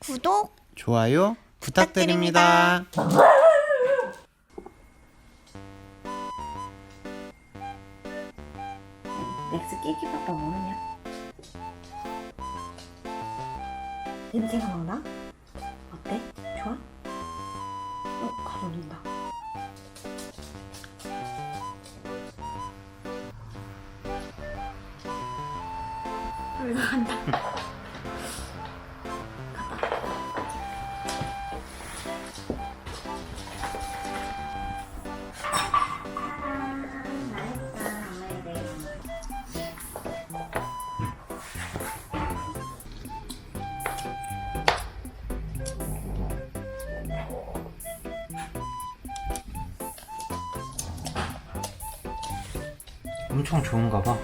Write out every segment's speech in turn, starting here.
구독 좋아요 부탁드립니다. 렉스 깨기 바빠 모르냐? 냄새가 막 나? 어때? 좋아? 어, 가져온다. 올라간다. 엄청 좋은가 봐.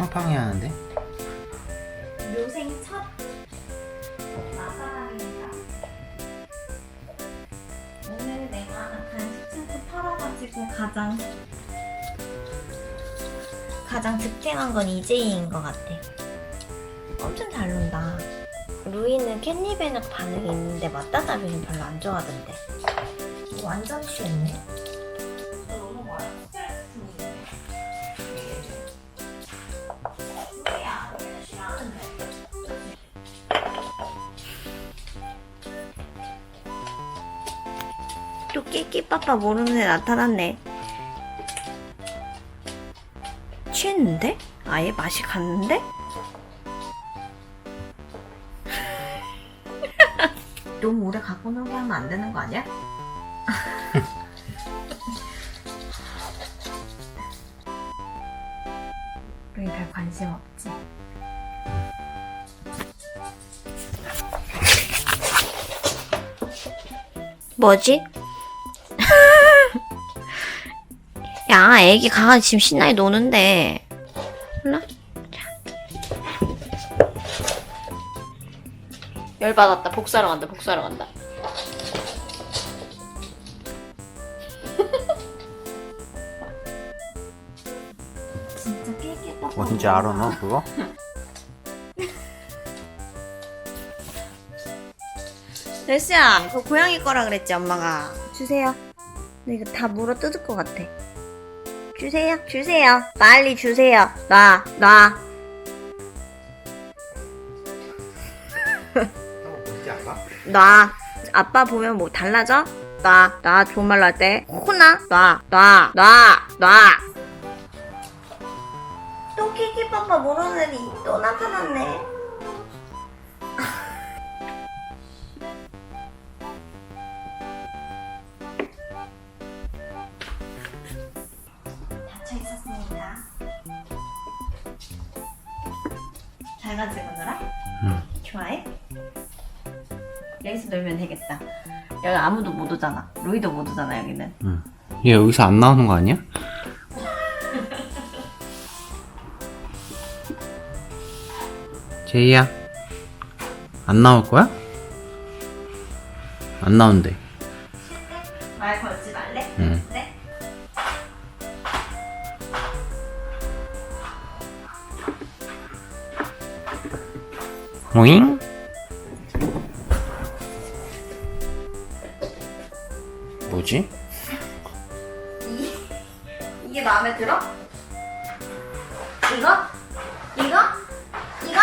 팡팡해 하는데? 묘생 첫 마사랑입니다. 오늘 내가 간식 친구 털어가지고 가장 가장 득템한 건 이제이인 것 같아. 엄청 잘 논다. 루이는 캣니베낙 반응이 있는데 맞다다비는 별로 안 좋아하던데. 완전 취했네. 끼끼빠빠 모르는 애 나타났네. 취했는데? 아예 맛이 갔는데? 너무 오래 갖고 놀게 하면 안 되는 거 아니야? 우리 별 관심 없지? 뭐지? 야, 애기 강아지 지금 신나게 노는데. 몰라? 열받았다. 복사하러 간다. 복사하러 간다. 진짜 깨깨 빡 뭔지 알아 너 그거? 레스야, 그거 고양이 거라 그랬지, 엄마가. 주세요. 근데 이거 다 물어 뜯을 것 같아. 주세요, 주세요. 빨리 주세요. 놔, 놔. 뭔지 알아? 놔. 아빠 보면 뭐 달라져? 놔, 놔. 좋은 말로 할 때. 혼나? 놔, 놔, 놔, 놔. 또 키키빠빠 모르는 애이 또 나타났네. 잘 가지고 놀아? 응. 좋아해? 여기서 놀면 되겠다. 여기 아무도 못 오잖아. 로이도 못 오잖아, 여기는. 응. 얘 여기서 안 나오는 거 아니야? 제이야 안 나올 거야? 안 나온대. 말 걸지 말래? 응. 네? 오잉? 뭐지? 이게 마음에 들어? 이거? 이거? 이거?